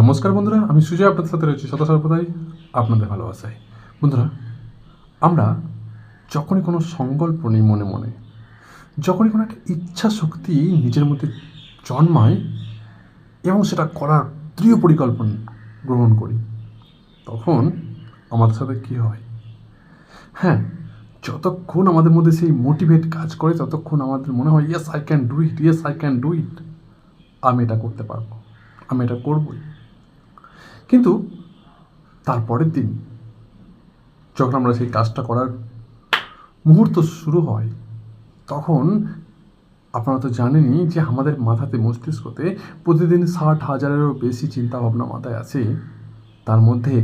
নমস্কার বন্ধুরা, আমি সুজয়, আপনাদের সাথে রয়েছি সদা সর্বদাই। আপনাদের ভালোবাসায়। বন্ধুরা, আমরা যখনই কোনো সংকল্প নিই মনে মনে, যখনই কোনো একটা ইচ্ছা শক্তি নিজের মধ্যে জন্মায় এবং সেটা করার দৃঢ় পরিকল্পনা গ্রহণ করি, তখন আমাদের সাথে কী হয়? হ্যাঁ যতক্ষণ আমাদের মধ্যে সেই মোটিভেট কাজ করে, ততক্ষণ আমাদের মনে হয় yes I can do it yes I can do it আমি এটা করতে পারব, আমি এটা করবই। কিন্তু তারপরের দিন যখন আমরা সেই কাজটা করার মুহূর্ত শুরু হয়, তখন আপনারা তো জানেনই যে আমাদের মাথাতে মস্তিষ্কতে প্রতিদিন ষাট হাজারেরও বেশি চিন্তাভাবনা মাথায় আছে। তার মধ্যে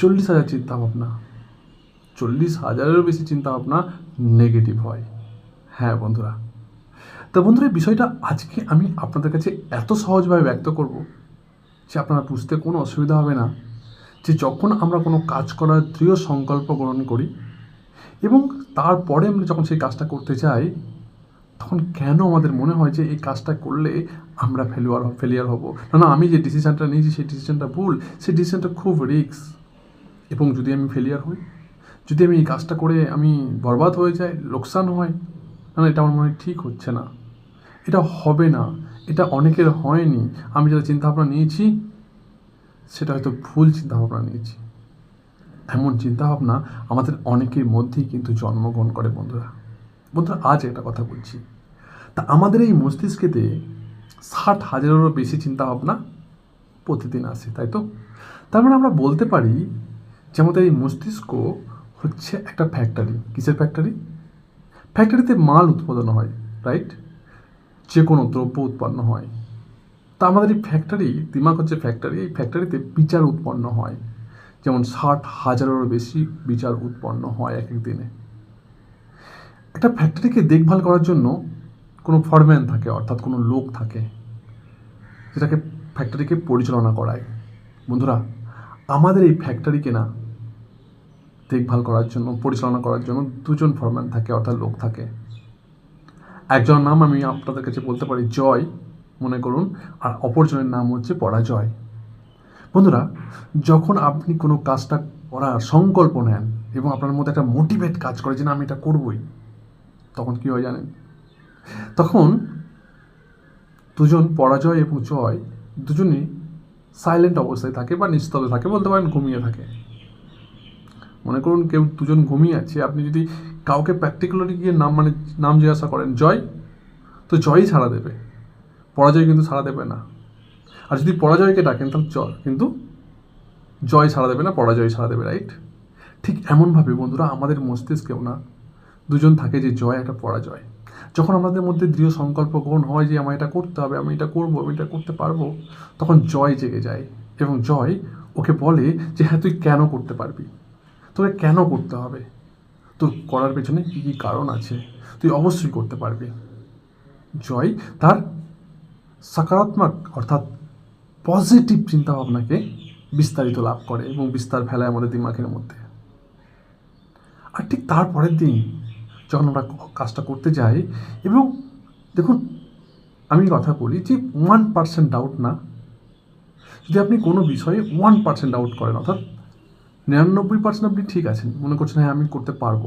চল্লিশ হাজার চিন্তাভাবনা, চল্লিশ হাজারেরও বেশি চিন্তাভাবনা নেগেটিভ হয়। হ্যাঁ বন্ধুরা, তা বন্ধুরা বিষয়টা আজকে আমি আপনাদের কাছে এত সহজভাবে ব্যক্ত করব যে আপনারা বুঝতে কোনো অসুবিধা হবে না, যে যখন আমরা কোনো কাজ করার দৃঢ় সংকল্প গ্রহণ করি এবং তারপরে আমরা যখন সেই কাজটা করতে যাই, তখন কেন আমাদের মনে হয় যে এই কাজটা করলে আমরা ফেলুয়ার ফেলিয়ার হব? না না, আমি যে ডিসিশানটা নিয়েছি সেই ডিসিশানটা ভুল, সেই ডিসিশানটা খুব রিস্ক এবং যদি আমি ফেলিয়ার হই, যদি আমি এই কাজটা করে আমি বরবাদ হয়ে যাই লোকসান হয়, না না, এটা আমার মনে ঠিক হচ্ছে না। এটা হবে না, এটা অনেকের হয়নি। আমি যেটা চিন্তাভাবনা নিয়েছি সেটা হয়তো ভুল চিন্তাভাবনা নিয়েছি। এমন চিন্তাভাবনা আমাদের অনেকের মধ্যেই কিন্তু জন্মগ্রহণ করে, বন্ধুরা। বন্ধুরা, আজ একটা কথা বলছি। তা আমাদের এই মস্তিষ্কেতে ষাট হাজারেরও বেশি চিন্তাভাবনা প্রতিদিন আসে, তাই তো? তার মানে আমরা বলতে পারি যে আমাদের এই মস্তিষ্ক হচ্ছে একটা ফ্যাক্টরি। কিসের ফ্যাক্টরি? ফ্যাক্টরিতে মাল উৎপাদন হয়, রাইট? যে কোনো দ্রব্য উৎপন্ন হয়। তা আমাদের এই ফ্যাক্টরি দিমাগ হচ্ছে ফ্যাক্টরি এই ফ্যাক্টরিতে বিচার উৎপন্ন হয়। যেমন ষাট হাজারেরও বেশি বিচার উৎপন্ন হয় এক এক দিনে। একটা ফ্যাক্টরিকে দেখভাল করার জন্য কোনো ফরম্যান থাকে, অর্থাৎ কোনো লোক থাকে, যেটাকে ফ্যাক্টরিকে পরিচালনা করায়। বন্ধুরা, আমাদের এই ফ্যাক্টরিকে না দেখভাল করার জন্য, পরিচালনা করার জন্য দুজন ফরম্যান থাকে, অর্থাৎ লোক থাকে। একজনের নাম আমি আপনাদের কাছে বলতে পারি, জয়। মনে করুন, আর অপরজনের নাম হচ্ছে পরাজয়। বন্ধুরা, যখন আপনি কোনো কাজটা করার সংকল্প নেন এবং আপনার মধ্যে একটা মোটিভেট কাজ করে যে, না, আমি এটা করবই, তখন কী হয় জানেন? তখন দুজন পরাজয় এবং জয় দুজনই সাইলেন্ট অবস্থায় থাকে বা নিস্তব্ধ থাকে, বলতে পারেন ঘুমিয়ে থাকে। মনে করুন কেউ দুজন ঘুমিয়ে আছে, আপনি যদি কাউকে প্র্যাকটিকুলারলি গিয়ে নাম মানে নাম জিজ্ঞাসা করেন, জয়? তো জয়ই ছাড়া দেবে। পরাজয় কিন্তু ছাড়া দেবে না। আর যদি পরাজয়কে ডাকেন, তাহলে জয় কিন্তু জয় ছাড়া দেবে না, পরাজয় ছাড়া দেবে রাইট ঠিক এমনভাবে বন্ধুরা আমাদের মস্তিষ্কেও না, দুজন থাকে যে জয় একটা পরাজয়। যখন আমাদের মধ্যে দৃঢ় সংকল্প গ্রহণ হয় যে আমার এটা করতে হবে, আমি এটা করব, আমি এটা করতে পারব, তখন জয় জেগে যায় এবং জয় ওকে বলে যে হ্যাঁ তুই কেন করতে পারবি? তোকে কেন করতে হবে? তোর করার পেছনে কী কী কারণ আছে? তুই অবশ্যই করতে পারবি। জয় তার সকারাত্মক অর্থাৎ পজিটিভ চিন্তাভাবনাকে বিস্তারিত লাভ করে এবং বিস্তার ফেলায় আমাদের দিমাগের মধ্যে। আর ঠিক তারপরের দিন যখন আমরা কাজটা করতে যাই এবং দেখুন, আমি কথা বলি যে ওয়ান পার্সেন্ট ডাউট না। যদি আপনি কোনো বিষয়ে ওয়ান পার্সেন্ট ডাউট করেন, অর্থাৎ নিরানব্বই পার্সেন্ট আপনি ঠিক আছেন, মনে করছেন হ্যাঁ আমি করতে পারব।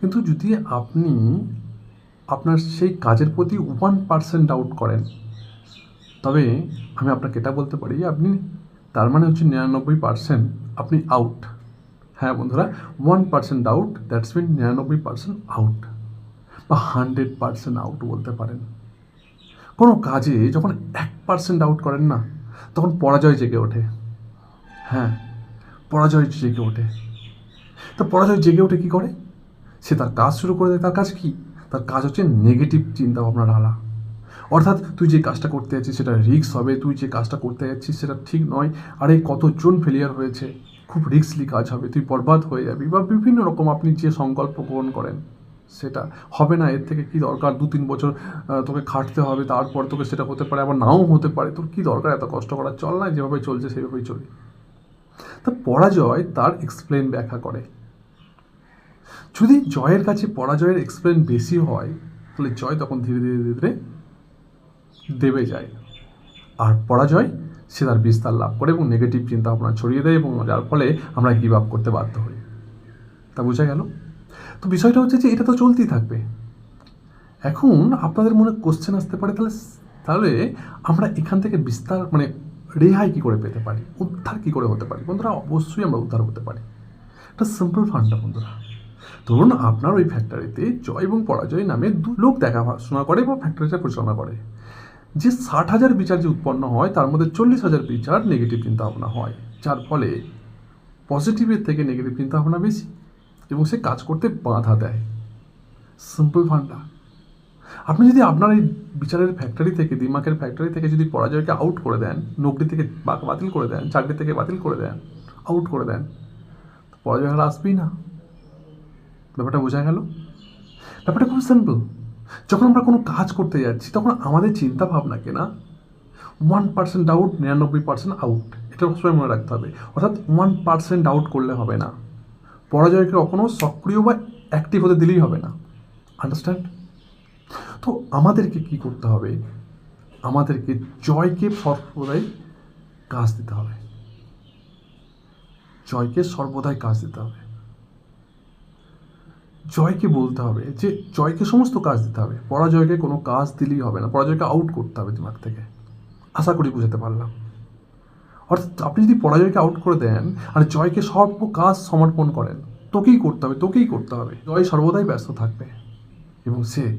কিন্তু যদি আপনি আপনার সেই কাজের প্রতি ওয়ান পার্সেন্ট ডাউট করেন তবে আমি আপনাকে এটা বলতে পারি যে আপনি তার মানে হচ্ছে নিরানব্বই পার্সেন্ট আপনি আউট হ্যাঁ বন্ধুরা one percent doubt that's mean নিরানব্বই পার্সেন্ট আউট বা হান্ড্রেড পার্সেন্ট আউট বলতে পারেন। কোনো কাজে যখন এক পার্সেন্ট আউট করেন না, তখন পরাজয় জেগে ওঠে। হ্যাঁ পরাজয় জেগে ওঠে। তো পরাজয় জেগে ওঠে কী করে? সে তার কাজ শুরু করে দেয়। তার কাজ কি? তার কাজ হচ্ছে নেগেটিভ চিন্তা ভাবনা ঢালা অর্থাৎ তুই যে কাজটা করতে যাচ্ছিস সেটা রিস্ক হবে, তুই যে কাজটা করতে যাচ্ছিস সেটা ঠিক নয়। আর কতজন ফেলিয়ার হয়েছে? খুব রিস্কলি কাজ হবে, তুই বরবাদ হয়ে যাবি বা বিভিন্ন রকম আপনি যে সংকল্প গ্রহণ করেন, সেটা হবে না। এর থেকে কী দরকার? দু তিন বছর তোকে খাটতে হবে, তারপর তোকে সেটা হতে পারে, আবার নাও হতে পারে। তোর কী দরকার এত কষ্ট করার? চল না যেভাবে চলছে সেভাবেই চলি। তা পরাজয় তার এক্সপ্লেন ব্যাখ্যা করে। যদি জয়ের কাছে পরাজয়ের এক্সপ্লেন বেশি হয়, তাহলে জয় তখন ধীরে ধীরে ধীরে ধীরে দেবে যায়। আর পরাজয়, সে তার বিস্তার লাভ করে এবং নেগেটিভ চিন্তা ভাবনা ছড়িয়ে দেয় এবং যার ফলে আমরা গিভ আপ করতে বাধ্য হই। তা বোঝা গেল? তো বিষয়টা হচ্ছে যে এটা তো চলতেই থাকবে। এখন আপনাদের মনে কোশ্চেন আসতে পারে, তাহলে তাহলে আমরা এখান থেকে বিস্তার মানে রেহাই কী করে পেতে পারি? উদ্ধার কী করে হতে পারি? বন্ধুরা, অবশ্যই আমরা উদ্ধার হতে পারি। একটা সিম্পল ফান্ডা বন্ধুরা। ধরুন আপনার ওই ফ্যাক্টরিতে জয় এবং পরাজয় নামে দু লোক দেখা শোনা করে বা ফ্যাক্টরিটা পরিচালনা করে। যে ষাট হাজার বিচার যে উৎপন্ন হয়, তার মধ্যে চল্লিশ হাজার বিচার নেগেটিভ চিন্তা ভাবনা হয়। যার ফলে পজিটিভের থেকে নেগেটিভ চিন্তা ভাবনা বেশি এবং সে কাজ করতে বাধা দেয়। সিম্পল ফান্ডা। আপনি যদি আপনার এই বিচারের ফ্যাক্টরি থেকে, দিমাকের ফ্যাক্টরি থেকে যদি পরাজয়কে আউট করে দেন নকরি থেকে বাতিল করে দেন, চাকরি থেকে বাতিল করে দেন আউট করে দেন, পরাজয় আসবেই না। ব্যাপারটা বোঝা গেল? ব্যাপারটা খুব সিম্পল যখন আমরা কোনো কাজ করতে যাচ্ছি, তখন আমাদের চিন্তা ভাবনাকে না? ওয়ান পার্সেন্ট ডাউট নিরানব্বই পার্সেন্ট আউট এটা সবসময় মনে রাখতে হবে। অর্থাৎ ওয়ান পার্সেন্ট ডাউট করলে হবে না। পরাজয়কে কখনো সক্রিয় বা অ্যাক্টিভ হতে দিলেই হবে না। আন্ডারস্ট্যান্ড তো আমাদেরকে কি করতে হবে? আমাদেরকে জয়কে সর্বদাই কাজ দিতে হবে। জয়কে সর্বদাই কাজ দিতে হবে। জয়কে বলতে হবে যে জয়কে সমস্ত কাজ দিতে হবে। পরাজয়কে কোনো কাজ দিলেই হবে না। পরাজয়কে আউট করতে হবে দিমাগ থেকে। আশা করি বুঝাতে পারলাম। অর্থাৎ আপনি যদি পরাজয়কে আউট করে দেন আর জয়কে সর্ব কাজ সমর্পণ করেন, তোকেই করতে হবে, তোকেই করতে হবে। জয় সর্বদাই ব্যস্ত থাকবে। এবং সে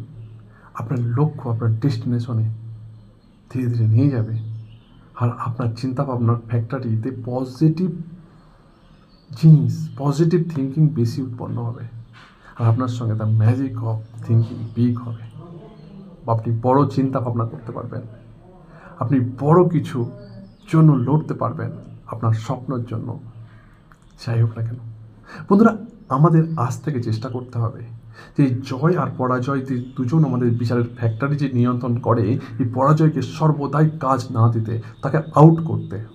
আপনার লক্ষ্য, আপনার ডেস্টিনেশনে ধীরে ধীরে নিয়ে যাবে। আর আপনার চিন্তা ভাবনার ফ্যাক্টরিতে পজিটিভ জিনিস পজিটিভ থিঙ্কিং বেশি উৎপন্ন হবে। আপনার সঙ্গে তার ম্যাজিক অফ থিঙ্কিং বিগ হবে। বা আপনি বড় চিন্তা ভাবনা করতে পারবেন। আপনি বড় কিছু জন্য লড়তে পারবেন আপনার স্বপ্নের জন্য। যাই হোক না কেন। বন্ধুরা, আমাদের আজ থেকে চেষ্টা করতে হবে যে জয় আর পরাজয় দু- দুজন আমাদের বিচারের ফ্যাক্টরি যে নিয়ন্ত্রণ করে, এই পরাজয়কে সর্বদাই কাজ না দিতে, তাকে আউট করতে।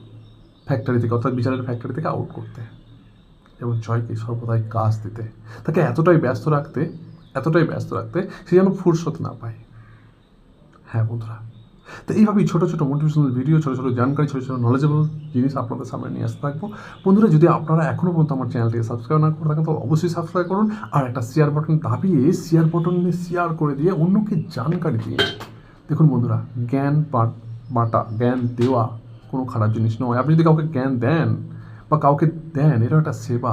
ফ্যাক্টরি থেকে, অর্থাৎ বিচারের ফ্যাক্টরি থেকে আউট করতে। এবং জয়কে সর্বদাই কাজ দিতে। তাকে এতটাই ব্যস্ত রাখতে, এতটাই ব্যস্ত রাখতে সে যেন ফুরসত না পায়। হ্যাঁ বন্ধুরা, তো এইভাবেই ছোটো ছোটো মোটিভেশনাল ভিডিও ছোটো ছোটো জানকারি, ছোটো ছোটো নলেজেবল জিনিস আপনাদের সামনে নিয়ে আসতে থাকব। বন্ধুরা, যদি আপনারা এখনও পর্যন্ত আমার চ্যানেলটিকে সাবস্ক্রাইব না করে থাকেন তো অবশ্যই সাবস্ক্রাইব করুন আর একটা শেয়ার বাটন দাবিয়ে শেয়ার বাটনে শেয়ার করে দিয়ে অন্যকে জানকারি দিয়ে দেখুন বন্ধুরা, জ্ঞান বাটা, জ্ঞান দেওয়া কোনো খারাপ জিনিস নয়। আপনি যদি কাউকে জ্ঞান দেন বা কাউকে দেন এটা একটা সেবা।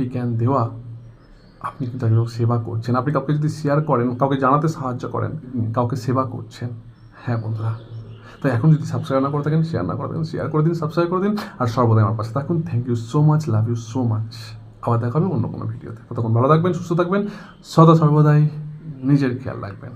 এই জ্ঞান দেওয়া, আপনি কিন্তু একজন সেবা করছেন। আপনি কাউকে যদি শেয়ার করেন, কাউকে জানাতে সাহায্য করেন, কাউকে সেবা করছেন। হ্যাঁ বন্ধুরা। তাই এখন যদি সাবস্ক্রাইব না করে থাকেন শেয়ার না করে থাকেন শেয়ার করে দিন সাবস্ক্রাইব করে দিন, আর সর্বদাই আমার পাশে থাকুন। Thank you so much love you so much আবার দেখা হবে অন্য কোনো ভিডিওতে ততক্ষণ ভালো থাকবেন, সুস্থ থাকবেন। সদা সর্বদাই নিজের খেয়াল রাখবেন।